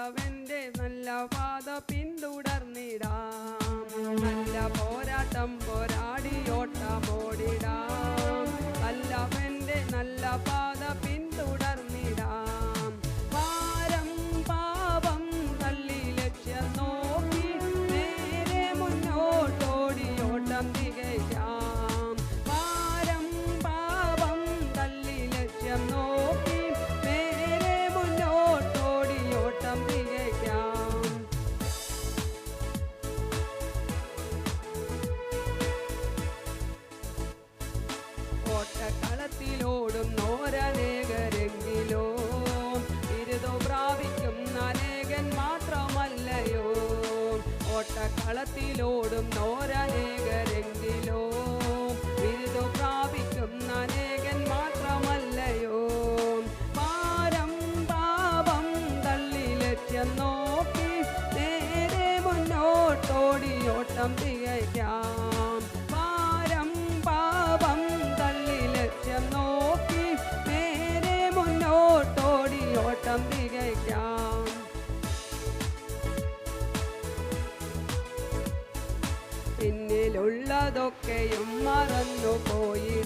നല്ലവന്റെ നല്ല പാത പിൻ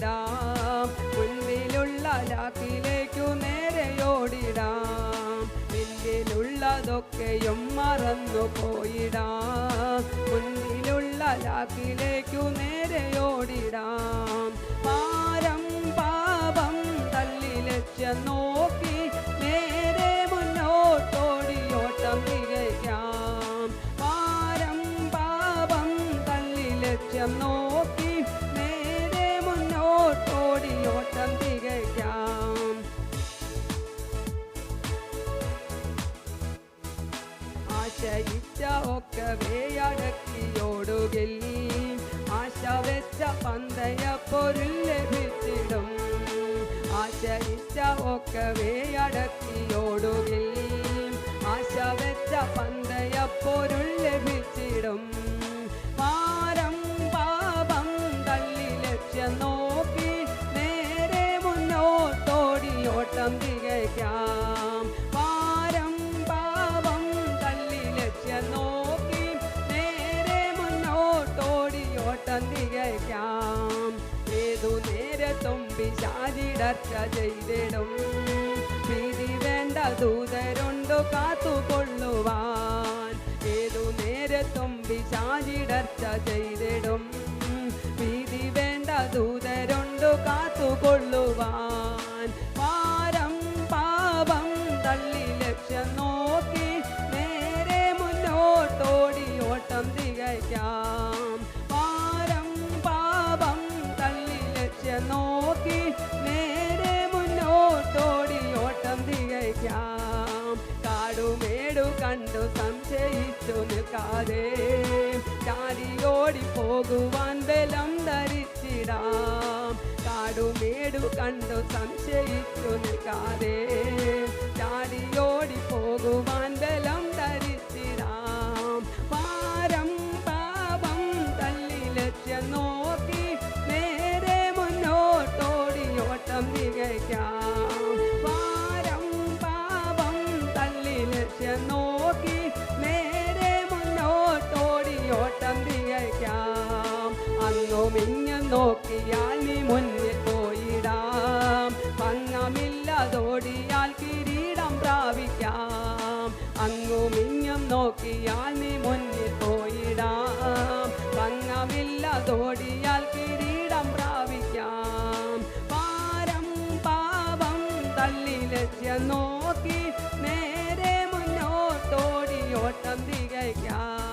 ഓടിടാം. മുൻപിലുള്ള ലാക്കിലേക്കു നേരെ ഓടിടാം. പിന്നിലുള്ളതൊക്കെയും മറന്നു പോയിടാം. മുന്നിലുള്ള ലാക്കിലേക്കു നേരെ ഓടിടാം. പാരം പാപം തല്ലിലെച്ച നോക്ക ചരിച്ച ഒക്കെ വേയടക്കിയോടുകിൽ ആശ വെച്ച പന്തയ പൊരുൾ ലഭിച്ചിടും. ആശയിച്ച ഒക്കെ വേയടക്കിയോടുകിൽ ആശ വെച്ച പന്തയ പൊരുൾ ലഭിച്ചിടും. ഇടർച്ച ചെയ്തിടും. വിധി വേണ്ട ദൂതരുണ്ടു കാത്തുകൊള്ളുവാൻ. ഏതു നേരത്തും പിശാചിടർച്ച ചെയ്തിടും. വിധി വേണ്ട ദൂതരുണ്ടു കാത്തുകൊള്ളുവാൻ. പാരം പാപം നോക്കി നേരെ മുന്നോട്ടോടി ഓട്ടം തികയ്ക്കാം. കേടു കണ്ടു സംശയിച്ചു നിൽക്കാതെ ചാരിയോടി പോകുവാൻ ബലം ധരിച്ചിടാം. കാടുമേടു കണ്ടു സംശയിച്ചു നിൽക്കാതെ ചാരിയോടി പോകുവാൻ ബലം നോക്കിയാൽ നീ മുന്നിൽ പോയിടാം. ഭംഗമില്ലാതോടിയാൽ കിരീടം പ്രാപിക്കാം. അങ്ങും ഇങ്ങും നോക്കിയാൽ നീ മുന്നിൽ പോയിടാം. ഭംഗമില്ലാതോടിയാൽ കിരീടം പ്രാപിക്കാം. പാരം പാപം തള്ളി ലക്ഷ്യം നോക്കി നേരെ മുന്നോട്ടോടി ഓട്ടം തികയ്ക്കാം.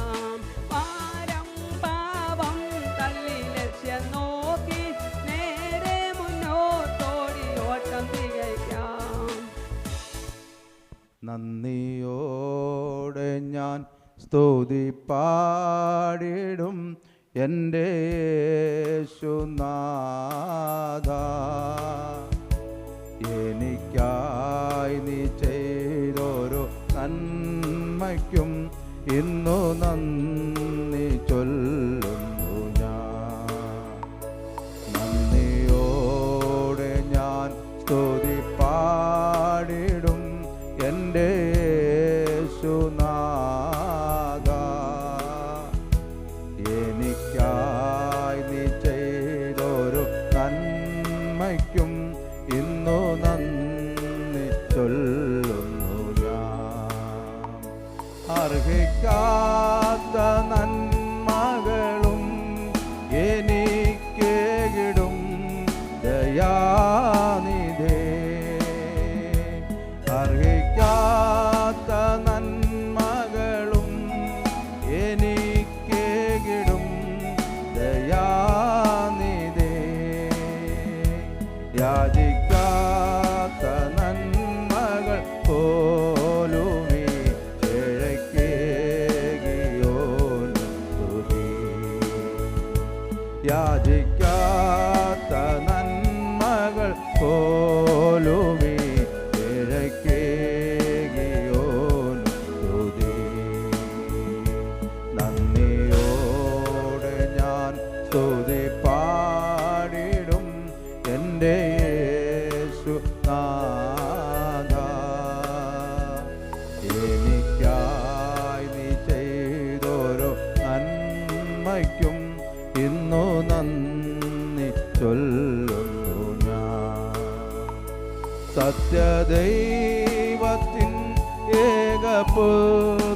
നന്ദിയോടെ ഞാൻ സ്തുതി പാടിടും എന്റെ സുനാഥ എനിക്കായി നീ ചെയ്തോരോ നന്മയ്ക്കും ഇന്നു നന്ദി. ദൈവത്തിൻ ഏകപുത്രനെ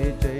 They